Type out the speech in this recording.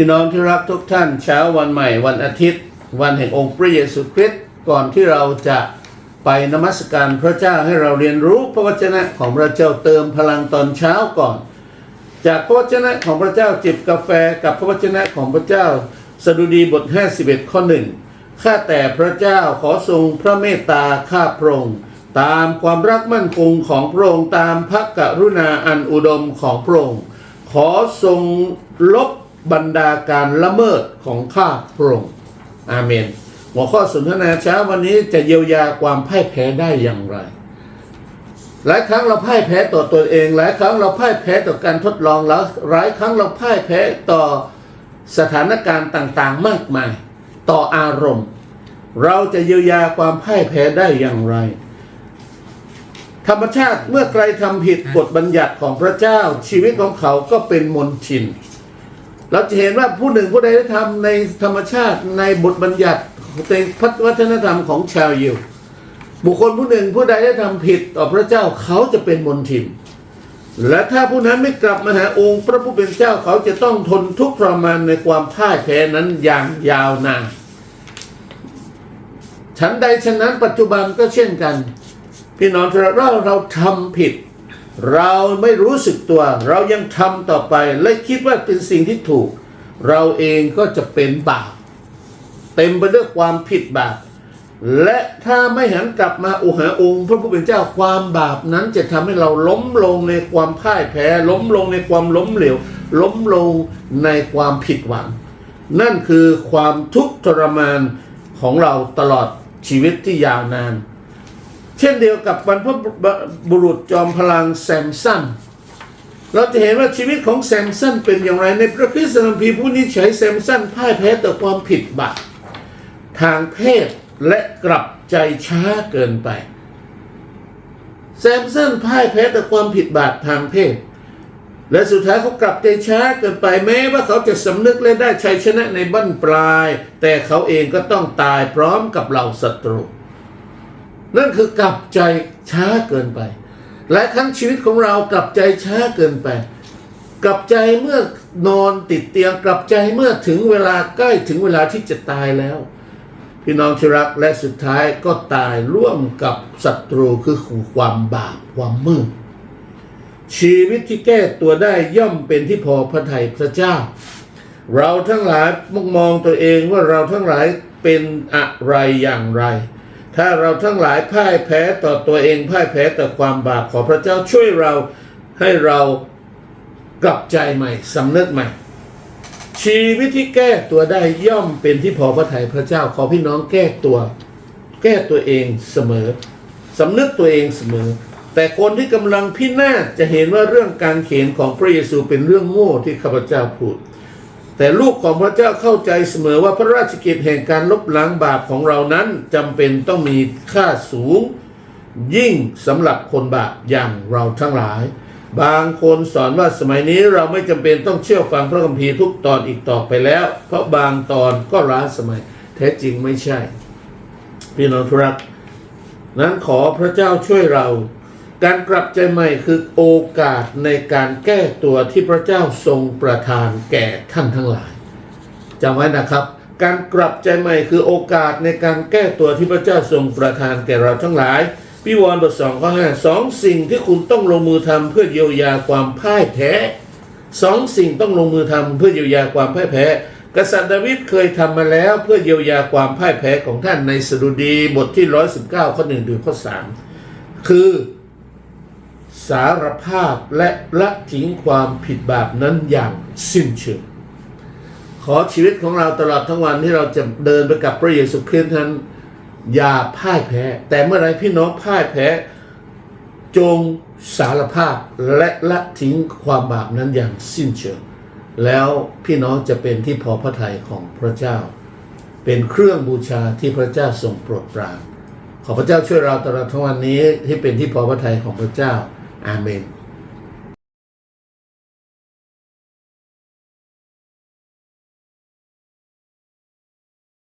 พี่น้องที่รักทุกท่านเช้าวันใหม่วันอาทิตย์ วันแห่งองค์พระเยซูคริสต์ก่อนที่เราจะไปนมัสการพระเจ้าให้เราเรียนรู้พระวจนะของพระเจ้าเติมพลังตอนเช้าก่อน จากพระวจนะของพระเจ้าจิบกาแฟกับพระวจนะของพระเจ้าสดุดีบท 51 ข้อหนึ่งข้าแต่พระเจ้าขอทรงพระเมตตาข้าพระองค์ตามความรักมั่นคงของพระองค์ตามพระกรุณาอันอุดมของพระองค์ขอทรงลบ บรรดาการละเมิดของข้าพระองค์อาเมน หัวข้อสนทนาเช้าวันนี้จะเยียวยาความพ่ายแพ้ได้อย่างไร หลายครั้งเราพ่ายแพ้ต่อตัวเอง หลายครั้งเราพ่ายแพ้ต่อการทดลองแล้วหลายครั้งเราพ่ายแพ้ต่อสถานการณ์ต่างๆ มากมาย ต่ออารมณ์ เราจะเยียวยาความพ่ายแพ้ได้อย่างไร ธรรมชาติเมื่อใครทำผิดบทบัญญัติของพระเจ้า ชีวิตของเขาก็เป็นมนทิน เราจะเห็นว่าผู้หนึ่งผู้ใดได้ทำในธรรมชาติในบทบัญญัติในพัฒวัฒนธรรมของชาวยิว บุคคลผู้หนึ่งผู้ใดได้ทำผิดต่อพระเจ้าเขาจะเป็นมนทิน และถ้าผู้นั้นไม่กลับมาหาองค์พระผู้เป็นเจ้าเขาจะต้องทนทุกข์ทรมานในความพ่ายแพ้นั้นอย่างยาวนานฉันใดฉะนั้นปัจจุบันก็เช่นกัน พี่น้องเราเราทำผิด เราไม่รู้สึกตัว เรายังทำต่อไปและคิดว่าเป็นสิ่งที่ถูก เราเองก็จะเป็นบาปเต็มไปด้วยความผิดบาปและถ้าไม่หันกลับมาอุหาองค์พระผู้เป็นเจ้าความบาปนั้นจะทำให้เราล้มลงในความพ่ายแพ้ ล้มลงในความล้มเหลว ล้มลงในความผิดหวัง นั่นคือความทุกข์ทรมานของเราตลอดชีวิตที่ยาวนาน เช่นเดียวกับบรรพบุรุษจอมพลังแซมสันเราจะเห็นว่าชีวิตของแซมสันเป็นอย่างไรในพระคริสตคัมภีร์ผู้นี้ใช้แซมสันพ่ายแพ้ต่อความผิดบาปทางเพศและกลับใจช้าเกินไป แซมสันพ่ายแพ้ต่อความผิดบาปทางเพศ และสุดท้ายเขากลับใจช้าเกินไปแม้ว่าเขาจะสำนึกและได้ชัยชนะในบั้นปลาย แต่เขาเองก็ต้องตายพร้อมกับเหล่าศัตรู นั่นคือกลับใจช้าเกินไปหลายครั้งชีวิตของเรากลับใจช้าเกินไป กลับใจเมื่อนอนติดเตียงกลับใจเมื่อถึงเวลาใกล้ถึงเวลาที่จะตายแล้ว พี่น้องที่รักและสุดท้ายก็ตายร่วมกับศัตรูคือความบาปความมืดชีวิตที่แก้ตัวได้ย่อมเป็นที่พอพระทัยพระเจ้า เราทั้งหลายมองมองตัวเองว่าเราทั้งหลายเป็นอะไรอย่างไร ถ้าเราทั้งหลายพ่ายแพ้ต่อตัวเองพ่ายแพ้ต่อความบาปขอพระเจ้าช่วยเราให้เรากลับใจใหม่สำนึกใหม่ ชีวิตที่แก้ตัวได้ย่อมเป็นที่พอพระทัยพระเจ้าขอพี่น้องแก้ตัว แก้ตัวเองเสมอสำนึกตัวเองเสมอ แต่คนที่กำลังพินาศจะเห็นว่าเรื่องการเขียนของพระเยซูเป็นเรื่องโง่ที่ข้าพเจ้าพูด แต่ลูกของพระเจ้าเข้าใจเสมอว่าพระราชกิจแห่งการลบล้างบาปของเรานั้นจำเป็นต้องมีค่าสูง ยิ่งสำหรับคนบาปอย่างเราทั้งหลาย บางคนสอนว่าสมัยนี้เราไม่จำเป็นต้องเชื่อฟังพระคัมภีร์ทุกตอนอีกต่อไปแล้ว เพราะบางตอนก็ล้าสมัย แท้จริงไม่ใช่ พี่น้องทุรัก นั้นขอพระเจ้าช่วยเรา การกลับใจใหม่คือโอกาสในการแก้ตัวที่พระเจ้าทรงประทานแก่ท่านทั้งหลายจำไว้นะครับ การกลับใจใหม่คือโอกาสในการแก้ตัวที่พระเจ้าทรงประทานแก่เราทั้งหลายพี่วรณ์บทสองข้อห้าสองสิ่งที่คุณต้องลงมือทำเพื่อเยียวยาความพ่ายแพ้สองสิ่งต้องลงมือทำเพื่อเยียวยาความพ่ายแพ้ กษัตริย์ดาวิดเคยทำมาแล้วเพื่อเยียวยาความพ่ายแพ้ของท่านในสดุดีบทที่ร้อยสิบเก้าข้อหนึ่งถึงข้อสามคือ สารภาพและละทิ้งความผิดบาปนั้นอย่างสิ้นเชิงขอชีวิตของเราตลอดทั้งวันที่เราจะเดินไปกับพระเยซูคริสต์นั้นอย่าพ่ายแพ้ แต่เมื่อไรพี่น้องพ่ายแพ้ จงสารภาพและละทิ้งความบาปนั้นอย่างสิ้นเชิงแล้วพี่น้องจะเป็นที่พอพระทัยของพระเจ้า เป็นเครื่องบูชาที่พระเจ้าทรงโปรดปรานขอพระเจ้าช่วยเราตลอดทั้งวันนี้ที่เป็นที่พอพระทัยของพระเจ้า อาเมน